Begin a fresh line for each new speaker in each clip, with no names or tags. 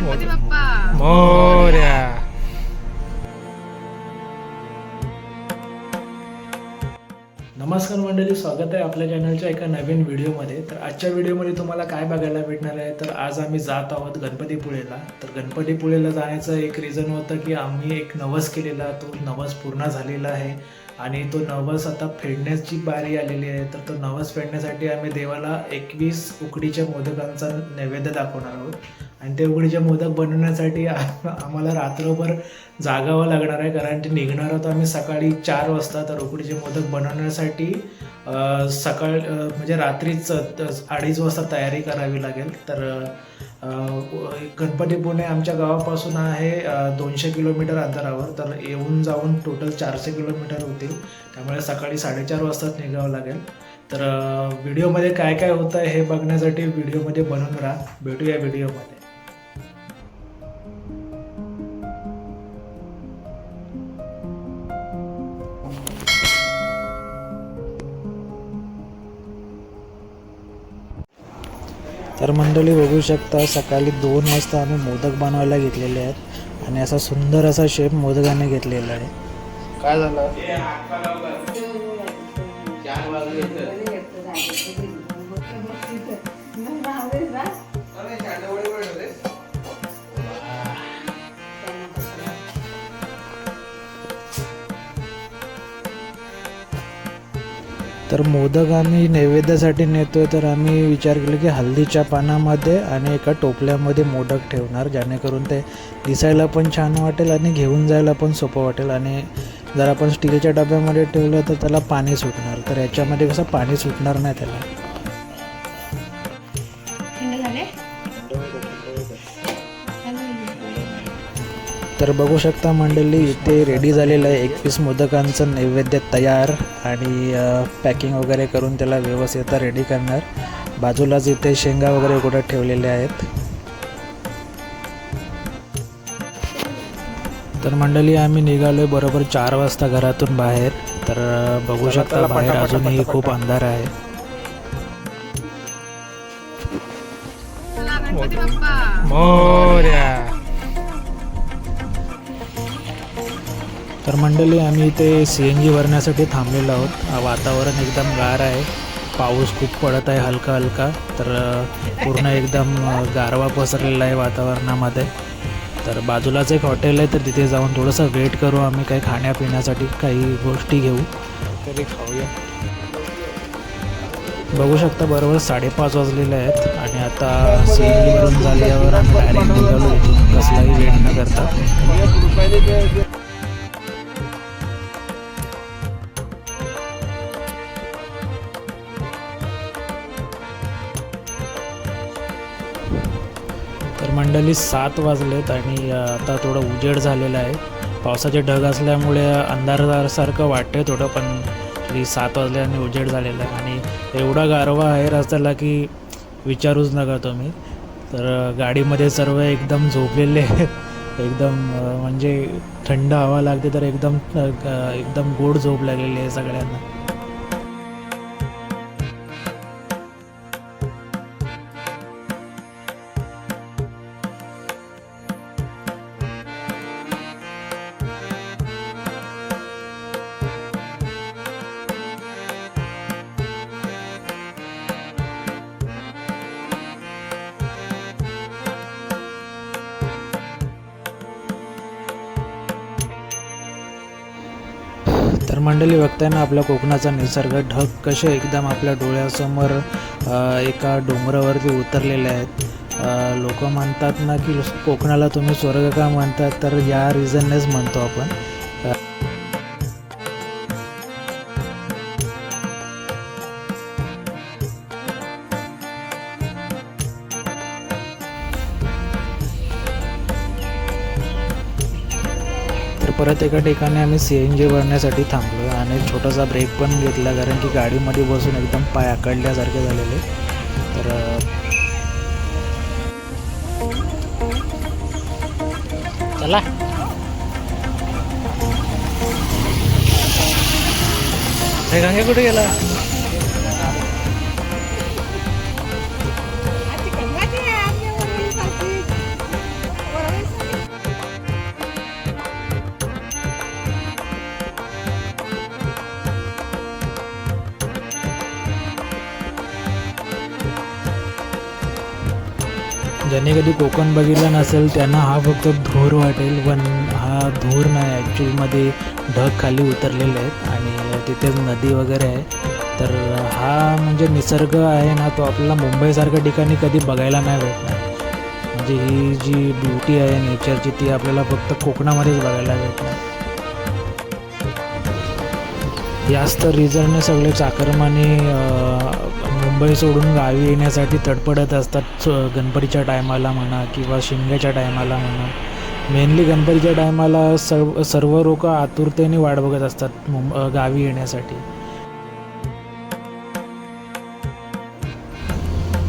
गणपती बाप्पा
मोर्या. नमस्कार मंडळी स्वागत आहे आपल्या चॅनलच्या एका नवीन व्हिडिओमध्ये तर आजच्या व्हिडिओमध्ये तुम्हाला काय बघायला भेटणार आहे? तर आज आम्ही जात आहोत गणपतीपुळेला. तर गणपतीपुळेला जाण्याचं एक रिझन होतं की आम्ही एक नवस केलेला. तो नवस पूर्ण झालेला आहे. आणि तो नवस आता फेडण्याची बारी आलेली आहे. तर तो नवस फेडण्यासाठी आम्ही देवाला एकवीस उकडीच्या मोदकांचा नैवेद्य दाखवणार आहोत. आणि ते उघडीचे मोदक बनवण्यासाठी आम्हाला रात्रभर जागावं लागणार आहे कारण ते निघणार आहोत आम्ही सकाळी चार वाजता. तर उकडीचे मोदक बनवण्यासाठी सकाळ म्हणजे रात्रीच अडीच वाजता तयारी करावी लागेल. तर गणपती पुणे आमच्या गावापासून आहे दोनशे किलोमीटर अंतरावर. तर येऊन जाऊन टोटल चारशे किलोमीटर होतील त्यामुळे सकाळी साडेचार वाजताच निघावं लागेल. तर व्हिडिओमध्ये काय काय होतं आहे हे बघण्यासाठी व्हिडिओमध्ये बनवून राहा. भेटूया व्हिडिओमध्ये. तर मंडळी बघू शकता सकाळी दोन वाजता आम्ही मोदक बनवायला घेतलेले आहेत आणि असा सुंदर असा शेप मोदकाने घेतलेला आहे. काय झालं? तर मोदक आम्ही नैवेद्यासाठी नेतोय तर आम्ही विचार केला की हल्दीच्या पानामध्ये आणि एका टोपल्यामध्ये मोदक ठेवणार जेणेकरून ते दिसायला पण छान वाटेल आणि घेऊन जायला पण सोपं वाटेल. आणि जर आपण स्टीलच्या डब्यामध्ये ठेवलं तर त्याला पाणी सुटणार. तर याच्यामध्ये कसं पाणी सुटणार नाही त्याला. तर बघू शकता मंडळी इथे रेडी झालेलं आहे एकवीस मोदकांचं नैवेद्य तयार आणि पॅकिंग वगैरे करून त्याला व्यवस्थित रेडी करणार. बाजूलाच इथे शेंगा वगैरे कुठं ठेवलेले आहेत. तर मंडळी आम्ही निघालोय बरोबर चार वाजता घरातून बाहेर. तर बघू शकता बाहेर अजूनही खूप अंधार आहे.
चला गणपती बाप्पा.
मोर्या. तर मंडळी आम्ही इथे सी एन जी भरण्यासाठी थांबलेलो आहोत. वातावरण एकदम गार आहे. पाऊस खूप पडत आहे हलका हलका तर पूर्ण एकदम गारवा पसरलेला आहे वातावरणामध्ये. तर बाजूलाच एक हॉटेल आहे तर तिथे जाऊन थोडंसं वेट करू आम्ही काही खाण्यापिण्यासाठी काही गोष्टी घेऊ. तरी खाऊया. बघू शकता बरोबर साडेपाच वाजलेले आहेत आणि आता सी एन जी भरून झाल्यावर आम्ही डायरेक्ट निघालो इथून. कसलाही वेट न करता. मंडळी सात वाजलेत आणि आता थोडं उजेड झालेलं आहे. पावसाचे ढग असल्यामुळे अंधारसारखं वाटतंय थोडं पण तरी सात वाजले आणि उजेड झालेला आहे. आणि एवढा गारवा आहे रस्त्याला की विचारूच नका तुम्ही. तर गाडीमध्ये सर्व एकदम झोपलेले आहेत. एकदम म्हणजे थंड हवा लागते तर एकदम एकदम गोड झोप लागलेली आहे सगळ्यांना. मंडळी बघताना ना आपल्या कोकणाचा निसर्ग ढग कसे एकदम आपल्या डोळ्यासमोर एका डोंगरावरती उतरलेले आहेत. लोक म्हणतात ना की कोकणाला तुम्ही स्वर्ग का म्हणतात? तर या रिझननेच म्हणतो आपण. परत एका ठिकाणी आम्ही सी एन जी भरण्यासाठी थांबलो आणि छोटासा ब्रेक पण घेतला कारण की गाडीमध्ये बसून एकदम पाय आकडल्यासारखे झालेले. तर चला. हे गंगे कुठे गेला? ज्यांनी कधी कोकण बघितलं नसेल त्यांना हा फक्त धूर वाटेल. पण हा धूर नाही ॲक्च्युअलमध्ये ढग खाली उतरलेले आहेत आणि तिथेच नदी वगैरे आहे. तर हा म्हणजे निसर्ग आहे ना तो आपल्याला मुंबईसारख्या ठिकाणी कधी बघायला नाही भेटणार. म्हणजे ही जी ब्युटी आहे नेचरची ती आपल्याला फक्त कोकणामध्येच बघायला भेटणार. याच तर रिझनने सगळे चाकरमानी मुंबई सोडून गावी येण्यासाठी तडपडत असतात स- गणपतीच्या टायमाला म्हणा किंवा शिमग्याच्या टायमाला म्हणा. मेनली गणपतीच्या टायमाला सर्व सर्व लोक आतुरतेने वाट बघत असतात मुंब गावी येण्यासाठी.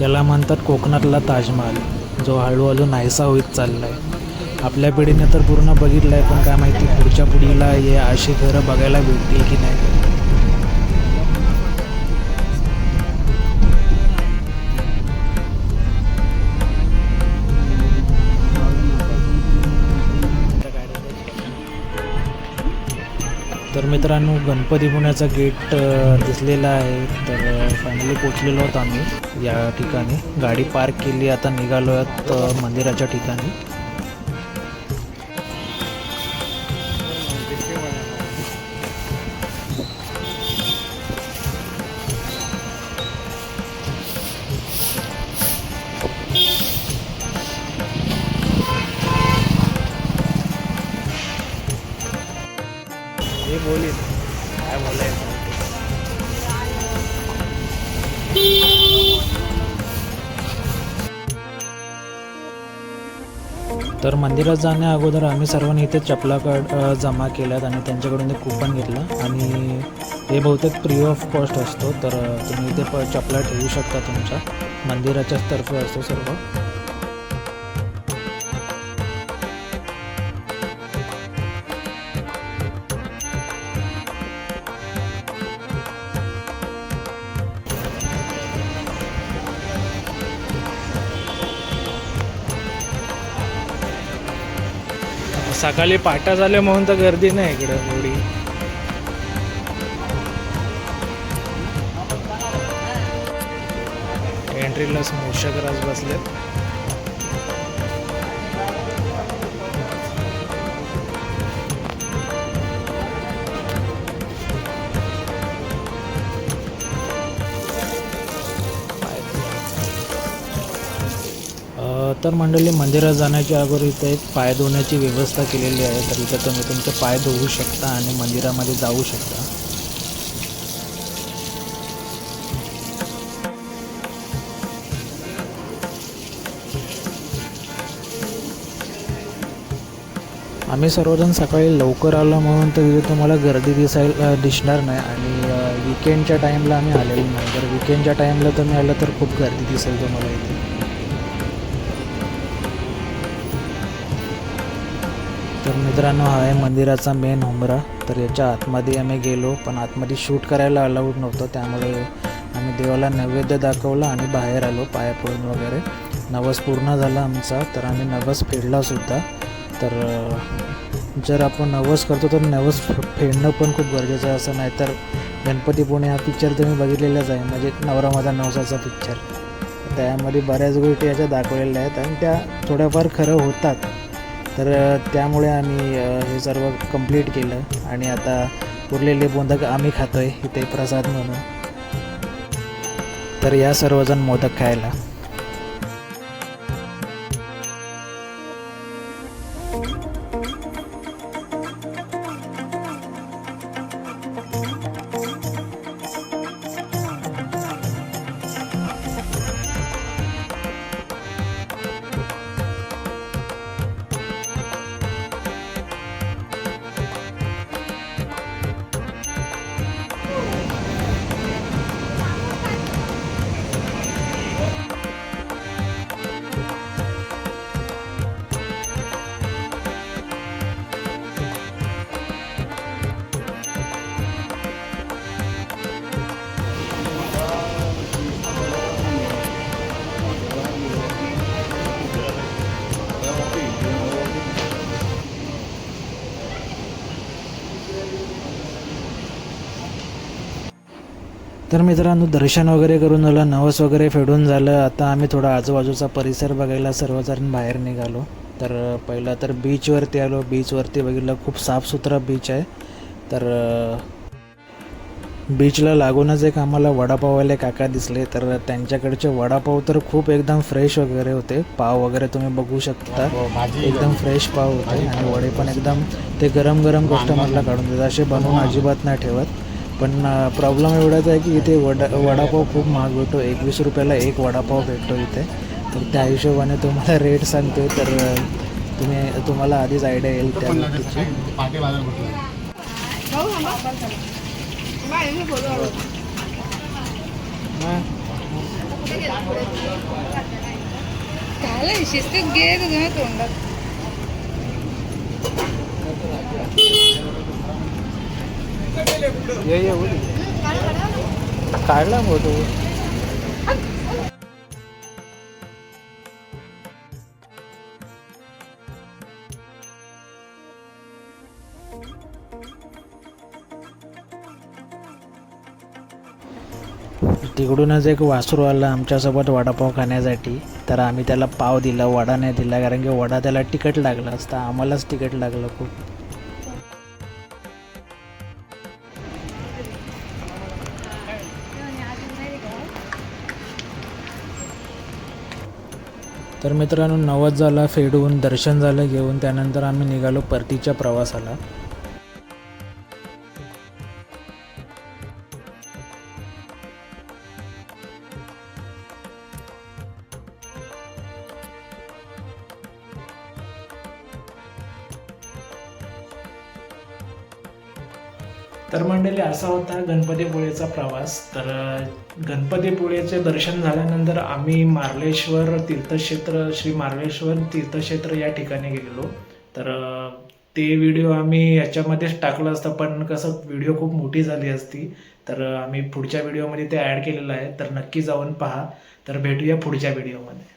याला म्हणतात कोकणातला ताजमहाल जो हळूहळू नाहीसा होत चालला आहे आपल्या पिढीने तर पूर्ण बघितलं आहे पण काय माहिती पुढच्या पिढीला हे अशी घरं बघायला भेटतील की नाही. तर मित्रांनो गणपती पुण्याचा गेट दिसलेला आहे. तर फायनली पोचलेलो आहोत आम्ही या ठिकाणी. गाडी पार्क केली आता निघालो आहोत मंदिराच्या ठिकाणी. तर मंदिरात जाण्या अगोदर आम्ही सर्वांनी इथे चपला कड जमा केल्यात आणि त्यांच्याकडून ते कुपन घेतलं. आणि हे बहुतेक फ्री ऑफ कॉस्ट असतो. तर तुम्ही इथे प चपला ठेवू शकता तुमच्या. मंदिराच्याच तर्फे असतो सर्व. सकाळी पाटा झाले म्हणून तर गर्दी नाही इकडं थोडी एंट्रीलाच मूषक राज बसलेत. तर मंडळी मंदिरात जाण्याच्या अगोदर इथं एक पाय धुण्याची व्यवस्था केलेली आहे. तर इथं तुम्ही तुमचे पाय धुवू शकता आणि मंदिरामध्ये जाऊ शकता. आम्ही सर्वजण सकाळी लवकर आलो म्हणून तर इथे तुम्हाला गर्दी दिसायला दिसणार नाही. आणि विकेंडच्या टाईमला आम्ही आलेलो नाही. तर विकेंडच्या टाईमला तुम्ही आलं तर खूप गर्दी दिसेल तुम्हाला इथे. मित्रांनो हा आहे मंदिराचा मेन उंबरा तर याच्या आतमध्ये आम्ही गेलो पण आतमध्ये शूट करायला अलाउड नव्हतं. त्यामुळे आम्ही देवाला नैवेद्य दाखवला आणि बाहेर आलो पाया पडून वगैरे. नवस पूर्ण झाला आमचा तर आम्ही नवस फेडलासुद्धा तर जर आपण नवस करतो तर नवस फेडणं पण खूप गरजेचं आहे. असं नाही तर गणपती पुणे हा पिक्चर तुम्ही बघितलेलाच आहे. म्हणजे नवरा माझा नवसाचा पिक्चर त्यामध्ये बऱ्याच गोष्टी याच्या दाखवलेल्या आहेत आणि त्या थोड्याफार खरं होतात. तर त्यामुळे आम्ही हे सर्व कंप्लीट केलं आणि आता उरलेले मोदक आम्ही खातो आहे इथे प्रसाद म्हणून. तर या सर्वजण मोदक खायला. तर मित्रांनो दर्शन वगैरे करून झालं नवस वगैरे फेडून झालं. आता आम्ही थोडा आजूबाजूचा परिसर बघायला सर्वजण बाहेर निघालो. तर पहिला तर बीचवरती आलो. बीचवरती बघितलं खूप साफसुथरा बीच आहे. तर बीचला लागूनच एक आम्हाला वडापाववाले काका दिसले. तर त्यांच्याकडचे वडापाव तर खूप एकदम फ्रेश वगैरे होते. पाव वगैरे तुम्ही बघू शकता. एकदम फ्रेश पाव होते. आणि वडे पण एकदम ते गरम गरम कस्टमरला काढून देतात. असे बनवून अजिबात नाही ठेवत. पण प्रॉब्लेम एवढाच आहे की इथे वडा वडापाव खूप महाग भेटतो एकवीस रुपयाला एक वडापाव भेटतो इथे. तर त्या हिशोबाने तुम्हाला रेट सांगतो तर तुम्ही तुम्हाला आधीच आयडिया येईल त्या ये ये काढला फोटो तिकडूनच एक वासरू आला आमच्यासोबत वडापाव खाण्यासाठी. तर आम्ही त्याला पाव दिला वडा नाही दिला कारण की वडा त्याला तिकट लागला असता. आम्हालाच तिकट लागलं खूप. तर मित्रांनो नवस झाला फेडून दर्शन झालं घेऊन त्यानंतर आम्ही निघालो परतीच्या प्रवासाला. तर मंडळी असा होता गणपतीपुळेचा प्रवास. तर गणपतीपुळेचे दर्शन झाल्यानंतर आम्ही मार्लेश्वर तीर्थक्षेत्र श्री मार्लेश्वर तीर्थक्षेत्र या ठिकाणी गेलेलो. तर ते व्हिडिओ आम्ही याच्यामध्येच टाकलं असतं पण कसं व्हिडिओ खूप मोठी झाली असती. तर आम्ही पुढच्या व्हिडिओमध्ये ते ॲड केलेलं आहे. तर नक्की जाऊन पहा. तर भेटूया पुढच्या व्हिडिओमध्ये.